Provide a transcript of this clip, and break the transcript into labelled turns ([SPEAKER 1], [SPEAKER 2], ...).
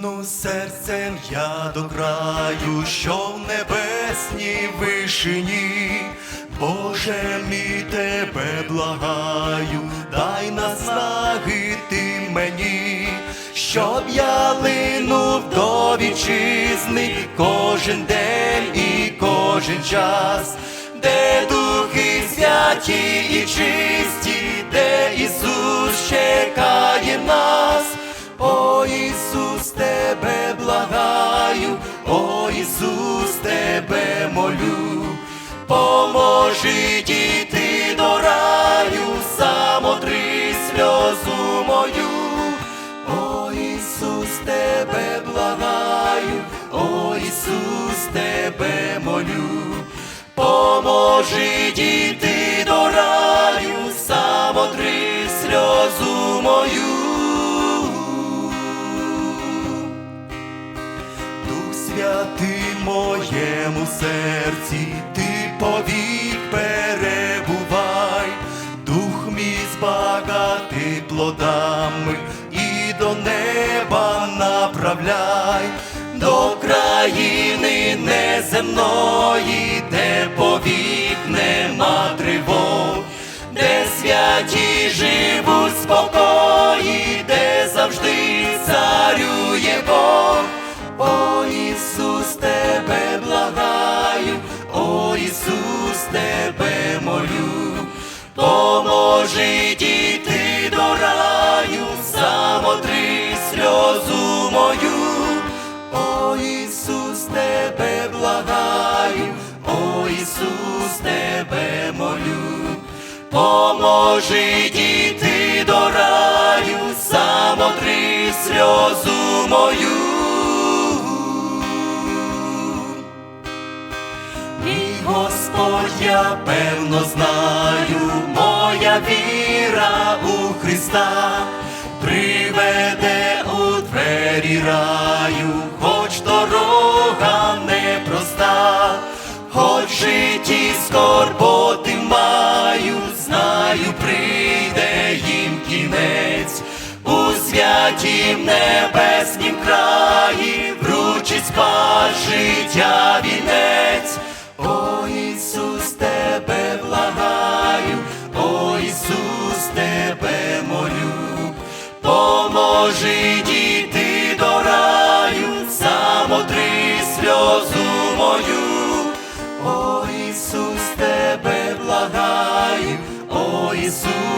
[SPEAKER 1] Прагну серцем я до краю, що в небесній вишині, Боже мій тебе благаю, дай наснаги ти мені, щоб я линув до вітчизни кожен день і кожен час, де духи святі і чисті, Ісус, тебе благаю, о Ісус, тебе молю, поможи дійти до раю, самотри сльозу мою, о Ісус, тебе благаю, о Ісус, тебе молю, поможи дійти Святий моєму серці, ти повік перебувай, дух мій збагати плодами. І до неба направляй, до країни неземної, де повік нема тривог, де святі живуть в поможи дійти до раю, самотри сльозу мою, о Ісус, тебе благаю, о Ісус, тебе молю, поможи дійти до раю, самотри сльозу мою. Господь, я певно знаю, віра у Христа приведе у двері раю, хоч дорога непроста, хоч житті скорботи маю, знаю, прийде їм кінець. У святім небеснім краї вручить спас життя вінець. Поможи дійти до раю, самотри сльозу мою. О Ісус, тебе благаю, о Ісус,